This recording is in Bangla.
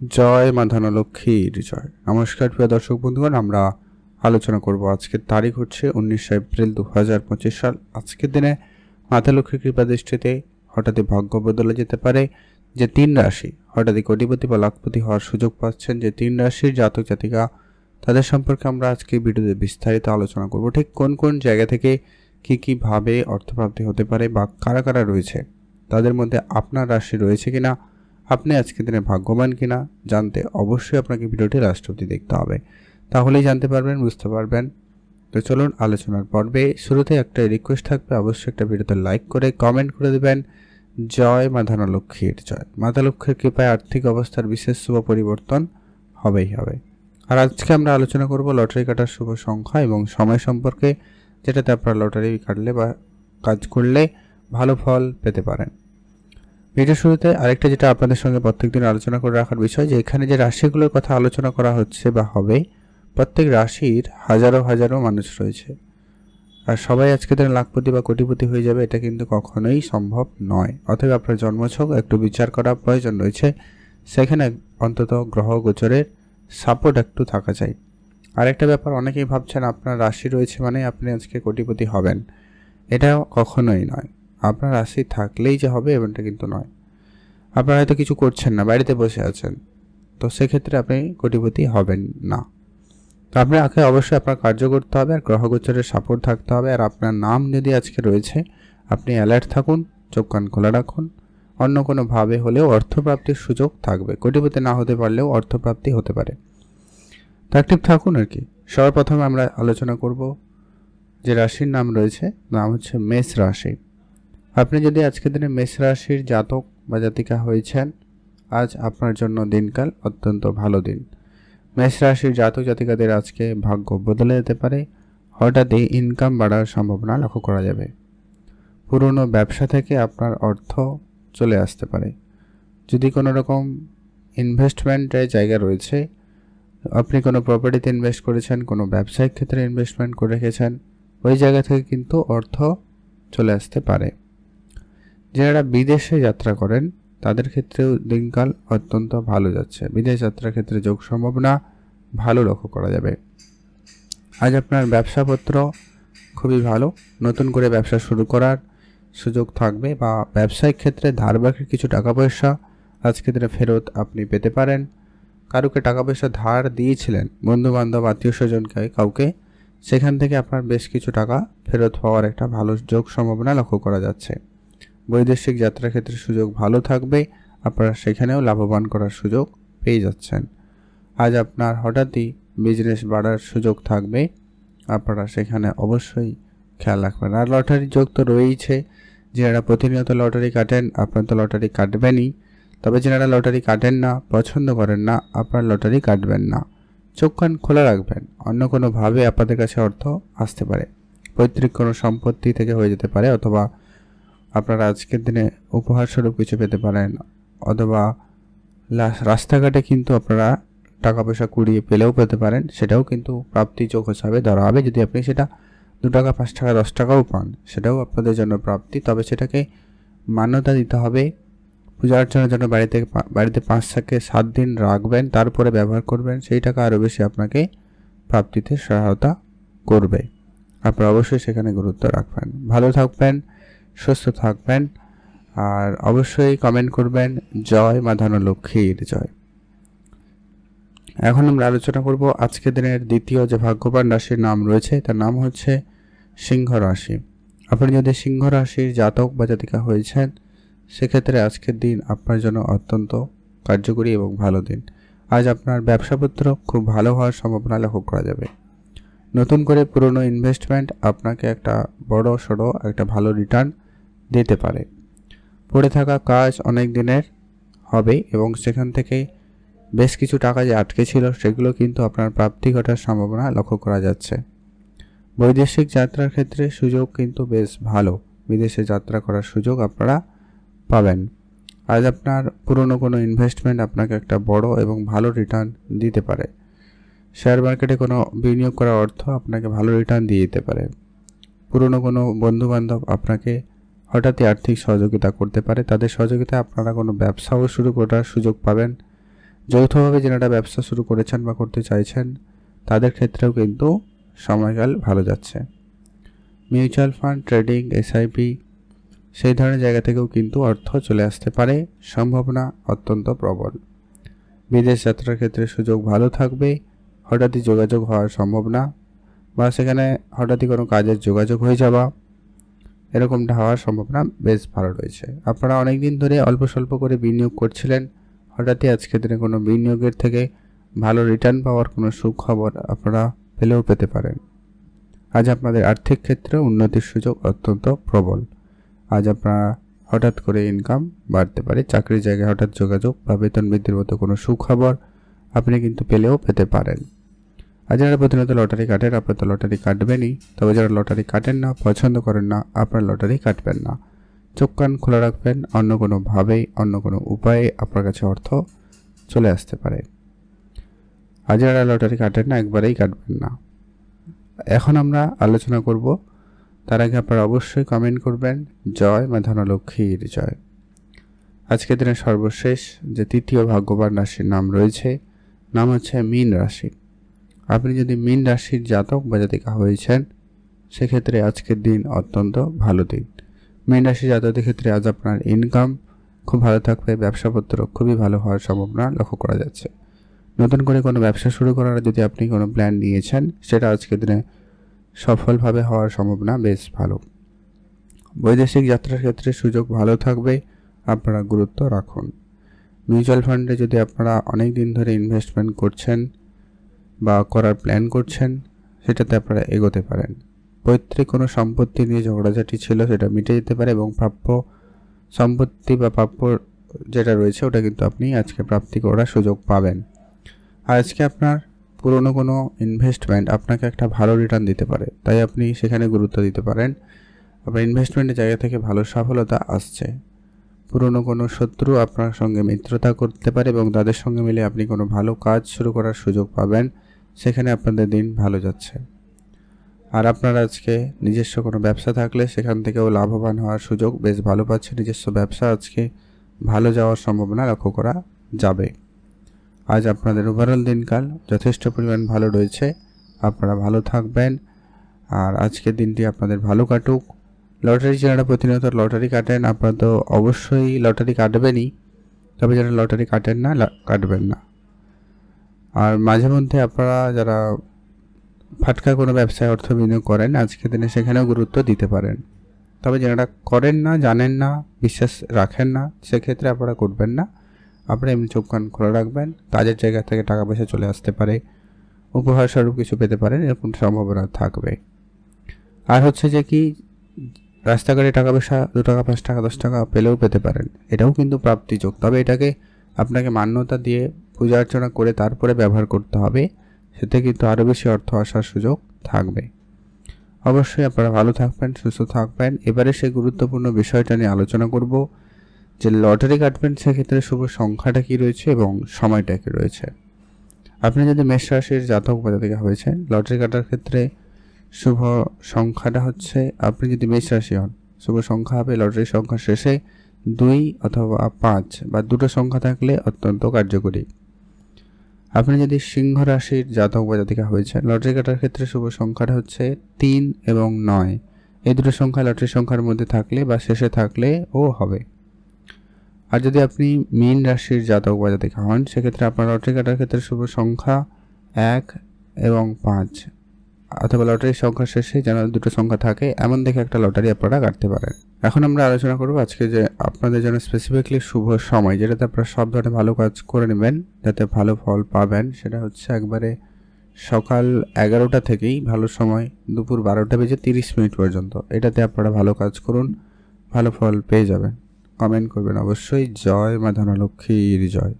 জয় মা ধনলক্ষ্মীর জয়। নমস্কার প্রিয় দর্শক বন্ধুগণ, আমরা আলোচনা করব আজকের তারিখ হচ্ছে উনিশে এপ্রিল দু হাজার পঁচিশ সাল। আজকের দিনে মাতা লক্ষ্মীর কৃপা দৃষ্টিতে হঠাৎই ভাগ্য বদলে যেতে পারে যে তিন রাশি। হঠাৎই কোটিপতি বা লাখপতি হওয়ার সুযোগ পাচ্ছেন যে তিন রাশির জাতক জাতিকা। তাদের সম্পর্কে আমরা আজকে ভিডিওতে বিস্তারিত আলোচনা করব। ঠিক কোন কোন জায়গা থেকে কী কীভাবে অর্থপ্রাপ্তি হতে পারে বা কারা কারা রয়েছে? তাদের মধ্যে আপনার রাশি রয়েছে কিনা? আপনি আজকের দিনে ভাগ্যবান কিনা জানতে অবশ্যই আপনাকে ভিডিওটি অবধি দেখতে হবে। তাহলেই জানতে পারবেন, বুঝতে পারবেন। তো চলুন আলোচনার পর্বে। শুরুতে একটা রিকোয়েস্ট থাকবে, অবশ্যই একটা ভিডিওতে লাইক করে কমেন্ট করে দেবেন। জয় মাধানা লক্ষ্মীর জয়। মাতা লক্ষ্মীর কৃপায় আর্থিক অবস্থার বিশেষ শুভ পরিবর্তন হবেই হবে। আর আজকে আমরা আলোচনা করব লটারি কাটার শুভ সংখ্যা এবং সময় সম্পর্কে, যেটাতে আপনারা লটারি কাটলে বা কাজ করলে ভালো ফল পেতে পারেন। ভিডিও শুরুতে আরেকটা যেটা আপনাদের সঙ্গে প্রত্যেকদিন আলোচনা করে রাখার বিষয় যে এখানে যে রাশিগুলোর কথা আলোচনা করা হচ্ছে বা হবে, প্রত্যেক রাশির হাজারো হাজারো মানুষ রয়েছে। আর সবাই আজকে দিনে লাখপতি বা কোটিপতি হয়ে যাবে এটা কিন্তু কখনোই সম্ভব নয়। অতএব আপনার জন্মছক, একটু বিচার করা প্রয়োজন রয়েছে। সেখানে অন্তত গ্রহ গোচরের সাপোর্ট একটু থাকা চাই। আরেকটা ব্যাপার, অনেকেই ভাবছেন আপনার রাশি রয়েছে মানে আপনি আজকে কোটিপতি হবেন। এটা কখনোই নয়। আপনার রাশি থাকলেই যে হবে এমনটা কিন্তু নয়। আপনারা হয়তো কিছু করছেন না, বাড়িতে বসে আছেন। তো সেক্ষেত্রে আপনি কোটিপতি হবেন না। তো আপনাকে অবশ্যই আপনার কার্য করতে হবে, আর গ্রহগোচরের সাপোর্ট থাকতে হবে। আর আপনার নাম যদি আজকে রয়েছে, আপনি অ্যালার্ট থাকুন, চোখ কান খোলা রাখুন। অন্য কোনোভাবে হলেও অর্থপ্রাপ্তির সুযোগ থাকবে। কোটিপতি না হতে পারলেও অর্থপ্রাপ্তি হতে পারে। তো অ্যাক্টিভ থাকুন আর কি। সর্বপ্রথমে আমরা আলোচনা করব যে রাশির নাম রয়েছে, নাম হচ্ছে মেষ রাশি। আপনি যদি আজকের দিনে মেষ রাশির জাতক বা জাতিকা হয়েছেন, আজ আপনার জন্য দিনকাল অত্যন্ত ভালো দিন। মেষ রাশির জাতক জাতিকাদের আজকে ভাগ্য বদলে যেতে পারে। হঠাৎই ইনকাম বাড়ার সম্ভাবনা লক্ষ্য করা যাবে। পুরনো ব্যবসা থেকে আপনার অর্থ চলে আসতে পারে। যদি কোনো রকম ইনভেস্টমেন্টের জায়গা রয়েছে, আপনি কোনো প্রপার্টিতে ইনভেস্ট করেছেন, কোনো ব্যবসায়িক ক্ষেত্রে ইনভেস্টমেন্ট করে রেখেছেন, ওই জায়গা থেকে কিন্তু অর্থ চলে আসতে পারে। যারা বিদেশে যাত্রা করেন, তাদের ক্ষেত্রেও দিনকাল অত্যন্ত ভালো যাচ্ছে। বিদেশ যাত্রার ক্ষেত্রে যোগ সম্ভাবনা ভালো লক্ষ্য করা যাবে। আজ আপনার ব্যবসাপত্র খুবই ভালো। নতুন করে ব্যবসা শুরু করার সুযোগ থাকবে বা ব্যবসায়িক ক্ষেত্রে ধার বাকির কিছু টাকা পয়সা আজকে দিনে ফেরত আপনি পেতে পারেন। কারুকে টাকা পয়সা ধার দিয়েছিলেন বন্ধু বান্ধব আত্মীয় স্বজনকে কাউকে, সেখান থেকে আপনার বেশ কিছু টাকা ফেরত পাওয়ার একটা ভালো যোগ সম্ভাবনা লক্ষ্য করা যাচ্ছে। বৈদেশিক যাত্রার ক্ষেত্রে সুযোগ ভালো থাকবে, আপনারা সেখানেও লাভবান করার সুযোগ পেয়ে যাচ্ছেন। আজ আপনার হঠাৎই বিজনেস বাড়ার সুযোগ থাকবে, আপনারা সেখানে অবশ্যই খেয়াল রাখবেন। আর লটারির যোগ তো রয়েইছে, যারা প্রতিনিয়ত লটারি কাটেন, আপনার তো লটারি কাটবেনই। তবে যারা লটারি কাটেন না, পছন্দ করেন না, আপনার লটারি কাটবেন না। চোখ কান খোলা রাখবেন, অন্য কোনোভাবে আপনাদের কাছে অর্থ আসতে পারে। পৈতৃক কোনো সম্পত্তি থেকে হয়ে যেতে পারে, অথবা আপনারা আজকের দিনে উপহার স্বরূপ কিছু পেতে পারেন, অথবা রাস্তাঘাটে কিন্তু আপনারা টাকা পয়সা কুড়িয়ে পেলেও পেতে পারেন, সেটাও কিন্তু প্রাপ্তি প্রাপ্তিযোগ হিসাবে ধরা হবে। যদি আপনি সেটা দু টাকা, পাঁচ টাকা, দশ টাকাও পান, সেটাও আপনাদের জন্য প্রাপ্তি। তবে সেটাকে মান্যতা দিতে হবে। পূজা অর্চনার জন্য বাড়িতে বাড়িতে পাঁচ থেকে সাত দিন রাখবেন, তারপরে ব্যবহার করবেন, সেই টাকা আরও বেশি আপনাকে প্রাপ্তিতে সহায়তা করবে। আপনারা অবশ্যই সেখানে গুরুত্ব রাখবেন। ভালো থাকবেন। সুস্থ থাকবেন আর অবশ্যই কমেন্ট করবেন, জয় মা লক্ষ্মীর জয়। এখন আমরা আলোচনা করব আজকের দিনের দ্বিতীয় যে ভাগ্যবান রাশির নাম রয়েছে, তার নাম হচ্ছে সিংহ রাশি। আপনি যদি সিংহ রাশির জাতক বা জাতিকা হয়েছেন, সেক্ষেত্রে আজকের দিন আপনার জন্য অত্যন্ত কার্যকরী এবং ভালো দিন। আজ আপনার ব্যবসাপত্র খুব ভালো হওয়ার সম্ভাবনা লক্ষ্য করা যাবে। নতুন করে পুরনো ইনভেস্টমেন্ট আপনাকে একটা বড় সড়ো একটা ভালো রিটার্ন দিতে পারে। পড়ে থাকা কাজ অনেক দিনের হবে এবং সেখান থেকে বেশ কিছু টাকা যে আটকে ছিল সেগুলো কিন্তু আপনার প্রাপ্তি ঘটার সম্ভাবনা লক্ষ্য করা যাচ্ছে। বৈদেশিক যাত্রার ক্ষেত্রে সুযোগ কিন্তু বেশ ভালো। বিদেশে যাত্রা করার সুযোগ আপনারা পাবেন। আজ আপনার পুরনো কোনো ইনভেস্টমেন্ট আপনাকে একটা বড় এবং ভালো রিটার্ন দিতে পারে। শেয়ার মার্কেটে কোনো বিনিয়োগ করা অর্থ আপনাকে ভালো রিটার্ন দিয়ে দিতে পারে। পুরনো কোনো বন্ধুবান্ধব আপনাকে হঠাৎই আর্থিক সহযোগিতা করতে পারে, তাদের সহযোগিতায় আপনারা কোনো ব্যবসাও শুরু করার সুযোগ পাবেন। যৌথভাবে যেনারা ব্যবসা শুরু করেছেন বা করতে চাইছেন, তাদের ক্ষেত্রেও কিন্তু সময়কাল ভালো যাচ্ছে। মিউচুয়াল ফান্ড, ট্রেডিং, এসআইপি, সেই ধরনের জায়গা থেকেও কিন্তু অর্থ চলে আসতে পারে, সম্ভাবনা অত্যন্ত প্রবল। বিদেশ যাত্রার ক্ষেত্রে সুযোগ ভালো থাকবে, হঠাৎই যোগাযোগ হওয়ার সম্ভাবনা, বা সেখানে হঠাৎই কোনো কাজের যোগাযোগ হয়ে যাওয়া এরকমটা হওয়ার সম্ভাবনা বেশ ভালো রয়েছে। আপনারা অনেক দিন ধরে অল্প স্বল্প করে বিনিয়োগ করছিলেন। হঠাৎই আজকে দিনে কোনো বিনিয়োগের থেকে ভালো রিটার্ন পাওয়ার কোনো সুখবর আপনারা পেলেও পেতে পারেন। আজ আপনাদের আর্থিক ক্ষেত্রে উন্নতির সুযোগ অত্যন্ত প্রবল। আজ আপনারা হঠাৎ করে ইনকাম বাড়তে পারে, চাকরির জায়গায় হঠাৎ যোগাযোগ বা বেতন বৃদ্ধির মতো কোনো সুখবর আপনি কিন্তু পেলেও পেতে পারেন। আর যারা প্রতিনিয়ত লটারি কাটেন, আপনার তো লটারি কাটবেনই। তবে যারা লটারি কাটেন না, পছন্দ করেন না, আপনার লটারি কাটবেন না। চোখ কান খোলা রাখবেন, অন্য কোনোভাবেই অন্য কোনো উপায়ে আপনার কাছে অর্থ চলে আসতে পারে। আর যারা লটারি কাটেন না, একবারেই কাটবেন না। এখন আমরা আলোচনা করব। তার আগে আপনারা অবশ্যই কমেন্ট করবেন, জয় মা ধনলক্ষ্মীর জয়। আজকের দিনের সর্বশেষ যে তৃতীয় ভাগ্যবান রাশির নাম রয়েছে, নাম হচ্ছে মীন রাশি। আপনি যদি মীন রাশির জাতক বা জাতিকা হয়েছেন, সেক্ষেত্রে আজকের দিন অত্যন্ত ভালো দিন। মীন রাশির জাতকদের ক্ষেত্রে আজ আপনার ইনকাম খুব ভালো থাকবে, ব্যবসাপত্র খুবই ভালো হওয়ার সম্ভাবনা লক্ষ্য করা যাচ্ছে। নতুন করে কোনো ব্যবসা শুরু করার যদি আপনি কোনো প্ল্যান নিয়েছেন, সেটা আজকের দিনে সফলভাবে হওয়ার সম্ভাবনা বেশ ভালো। বৈদেশিক যাত্রার ক্ষেত্রে সুযোগ ভালো থাকবে, আপনারা গুরুত্ব রাখুন। মিউচুয়াল ফান্ডে যদি আপনারা অনেক দিন ধরে ইনভেস্টমেন্ট করছেন বা করার প্ল্যান করছেন, সেটাতে আপনারা এগোতে পারেন। পৈতৃক কোনো সম্পত্তি নিয়ে ঝগড়াঝাটি ছিল, সেটা মিটে যেতে পারে এবং প্রাপ্য সম্পত্তি বা প্রাপ্য যেটা রয়েছে, ওটা কিন্তু আপনি আজকে প্রাপ্তি করার সুযোগ পাবেন। আজকে আপনার পুরনো কোনো ইনভেস্টমেন্ট আপনাকে একটা ভালো রিটার্ন দিতে পারে, তাই আপনি সেখানে গুরুত্ব দিতে পারেন। আপনার ইনভেস্টমেন্টের জায়গা থেকে ভালো সফলতা আসছে। পুরনো কোনো শত্রু আপনার সঙ্গে মিত্রতা করতে পারে এবং তাদের সঙ্গে মিলে আপনি কোনো ভালো কাজ শুরু করার সুযোগ পাবেন। সেখানে আপনাদের দিন ভালো যাচ্ছে। আর আপনার আজকে নিজস্ব কোনো ব্যবসা থাকলে সেখান থেকেও লাভবান হওয়ার সুযোগ বেশ ভালো পাচ্ছে। নিজস্ব ব্যবসা আজকে ভালো যাওয়ার সম্ভাবনা লক্ষ্য করা যাবে। আজ আপনাদের ওভারঅল দিনকাল যথেষ্ট পরিমাণ ভালো রয়েছে। আপনারা ভালো থাকবেন। আর আজকের দিনটি আপনাদের ভালো কাটুক। লটারি যারা প্রতিনিয়ত লটারি কাটেন, আপনারা তো অবশ্যই লটারি কাটবেনই। তবে যারা লটারি কাটেন না কাটবেন না। আর মাঝে মধ্যে আপনারা যারা ফাটকা কোনো ব্যবসায় অর্থ বিনিয়োগ করেন, আজকের দিনে সেখানেও গুরুত্ব দিতে পারেন। তবে যারা করেন না, জানেন না, বিশ্বাস রাখেন না, সেক্ষেত্রে আপনারা করবেন না। আপনারা এমনি চোখ কান খোলা রাখবেন কাজের জায়গা থেকে টাকা পয়সা চলে আসতে পারে উপহার স্বরূপ কিছু পেতে পারেন, এরকম সম্ভাবনা থাকবে। আর হচ্ছে যে কি, রাস্তাঘাটে টাকা পয়সা, দু টাকা, পাঁচ টাকা, দশ টাকা পেলেও পেতে পারেন। এটাও কিন্তু প্রাপ্তিযোগ। তবে এটাকে আপনাকে মান্যতা দিয়ে পূজা অর্চনা করে তারপরে ব্যবহার করতে হবে, সেতে কিন্তু আরও বেশি অর্থ আসার সুযোগ থাকবে। অবশ্যই আপনারা ভালো থাকবেন, সুস্থ থাকবেন। এবারে সেই গুরুত্বপূর্ণ বিষয়টা নিয়ে আলোচনা করব, যে লটারি কাটবেন সেক্ষেত্রে শুভ সংখ্যাটা কী রয়েছে এবং সময়টা কী রয়েছে। আপনি যদি মেষ রাশির জাতক বা জাতিকা হয়েছেন, লটারি কাটার ক্ষেত্রে শুভ সংখ্যাটা হচ্ছে, আপনি যদি মেষ রাশি হন, শুভ সংখ্যা হবে লটারির সংখ্যা শেষে দুই অথবা পাঁচ বা দুটো সংখ্যা থাকলে অত্যন্ত কার্যকরী। আপনি যদি সিংহ রাশির জাতক বা জাতিকা হয়েছেন লটারি কাটার ক্ষেত্রে শুভ সংখ্যাটা হচ্ছে তিন এবং নয়। এই দুটো সংখ্যা লটারি সংখ্যার মধ্যে থাকলে বা শেষে থাকলে ও হবে। আর যদি আপনি মীন রাশির জাতক বা জাতিকা হন, সেক্ষেত্রে আপনার লটারি কাটার ক্ষেত্রে শুভ সংখ্যা এক এবং পাঁচ। অথবা লটারির সংখ্যা শেষে যেন দুটো সংখ্যা থাকে, এমন দেখে একটা লটারি আপনারা কাটতে পারেন। এখন আমরা আলোচনা করব আজকে যে আপনাদের জন্য স্পেসিফিকলি শুভ সময়, যেটাতে আপনারা সব ধরনের ভালো কাজ করে নেবেন, যাতে ভালো ফল পাবেন। সেটা হচ্ছে একবারে সকাল এগারোটা থেকেই ভালো সময়, দুপুর বারোটা বেজে তিরিশ মিনিট পর্যন্ত। এটাতে আপনারা ভালো কাজ করুন, ভালো ফল পেয়ে যাবেন। কমেন্ট করবেন অবশ্যই। জয় মা ধনলক্ষ্মীর জয়।